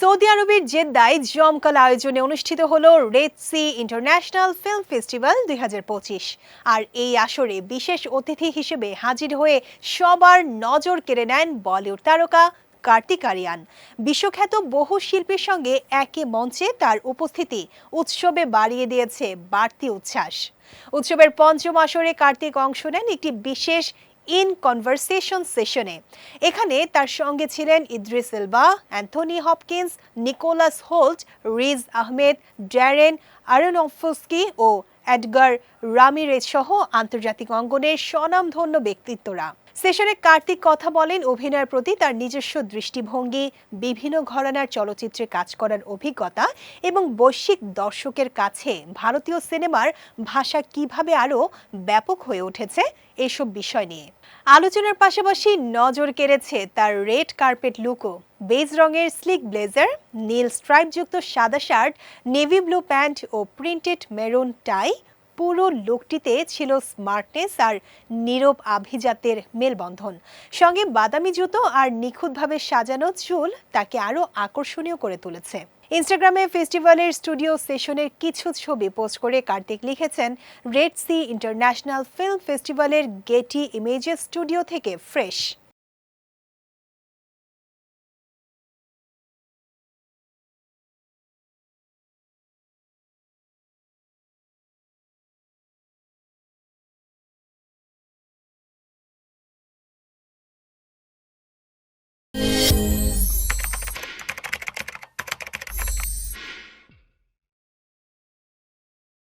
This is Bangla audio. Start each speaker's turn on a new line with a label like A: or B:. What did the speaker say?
A: সৌদি আরবের জেদ্দায় জমকাল আয়োজনে অনুষ্ঠিত হল Red Sea International Film Festival দুই হাজার পঁচিশ। আর এই আসরে বিশেষ অতিথি হিসেবে হাজির হয়ে সবার নজর কেড়ে নেন বলিউড তারকা কার্তিক আরিয়ান। বিশ্বখ্যাত বহু শিল্পীর সঙ্গে একই মঞ্চে তার উপস্থিতি উৎসবে বাড়িয়ে দিয়েছে বাড়তি উচ্ছ্বাস। উৎসবের পঞ্চম আসরে কার্তিক অংশ নেন একটি বিশেষ ইন কনভারসেশন সেশনে। এখানে তার সঙ্গে ছিলেন Idris Elba Anthony Hopkins, Nicholas Hoult, Riz Ahmed, Darren Aronofsky ও এডগার রামিরেজ সহ আন্তর্জাতিক অঙ্গনের স্বনামধন্য ব্যক্তিত্বরা। সেশনে কার্তিক কথা বলেন, অভিনয়ের প্রতি তার নিজস্ব দৃষ্টিভঙ্গি, বিভিন্ন ঘরানার চলচ্চিত্রে কাজ করার অভিজ্ঞতা এবং বৈশ্বিক দর্শকের কাছে ভারতীয় সিনেমার ভাষা কীভাবে আরও ব্যাপক হয়ে উঠেছে এসব বিষয় নিয়ে। আলোচনার পাশাপাশি নজর কেড়েছে তার রেড কার্পেট লুকও। বেজ রঙের স্লিক ব্লেজার, নীল স্ট্রাইপযুক্ত সাদা শার্ট, নেভি ব্লু প্যান্ট ও প্রিন্টেড মেরুন টাই পুরো লোকটিতে ছিল স্মার্টনেস আর নীরব আভিজাতের মেলবন্ধন। সঙ্গে বাদামি জুতো আর নিখুঁতভাবে সাজানো চুল তাকে আরও আকর্ষণীয় করে তুলেছে। ইনস্টাগ্রামে ফেস্টিভ্যালের স্টুডিও সেশনের কিছু ছবি পোস্ট করে কার্তিক লিখেছেন রেড সি ইন্টারন্যাশনাল ফিল্ম ফেস্টিভ্যালের গেটি ইমেজেস স্টুডিও থেকে ফ্রেশ 嗯。